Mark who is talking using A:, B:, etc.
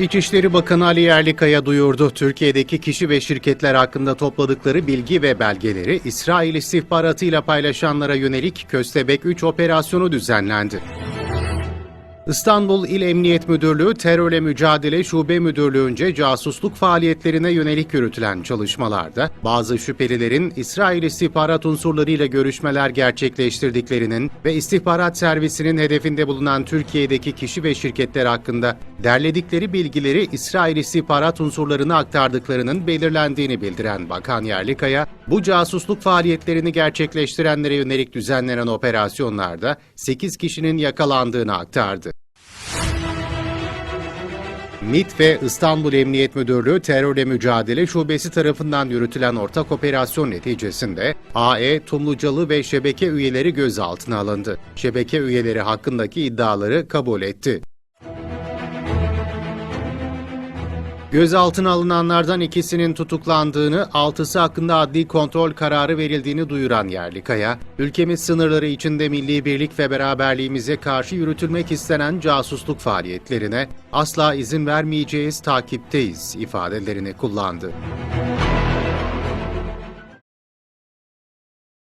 A: İçişleri Bakanı Ali Yerlikaya duyurdu. Türkiye'deki kişi ve şirketler hakkında topladıkları bilgi ve belgeleri İsrail istihbaratıyla paylaşanlara yönelik Köstebek 3 operasyonu düzenlendi. İstanbul İl Emniyet Müdürlüğü Terörle Mücadele Şube Müdürlüğü'nce casusluk faaliyetlerine yönelik yürütülen çalışmalarda bazı şüphelilerin İsrail istihbarat unsurlarıyla görüşmeler gerçekleştirdiklerinin ve istihbarat servisinin hedefinde bulunan Türkiye'deki kişi ve şirketler hakkında derledikleri bilgileri İsrail istihbarat unsurlarına aktardıklarının belirlendiğini bildiren Bakan Yerlikaya, bu casusluk faaliyetlerini gerçekleştirenlere yönelik düzenlenen operasyonlarda 8 kişinin yakalandığını aktardı. MİT ve İstanbul Emniyet Müdürlüğü Terörle Mücadele Şubesi tarafından yürütülen ortak operasyon neticesinde AE, Tumlucalı ve şebeke üyeleri gözaltına alındı. Şebeke üyeleri hakkındaki iddiaları kabul etti. Gözaltına alınanlardan ikisinin tutuklandığını, altısı hakkında adli kontrol kararı verildiğini duyuran Yerlikaya, ülkemiz sınırları içinde milli birlik ve beraberliğimize karşı yürütülmek istenen casusluk faaliyetlerine asla izin vermeyeceğiz, takipteyiz ifadelerini kullandı.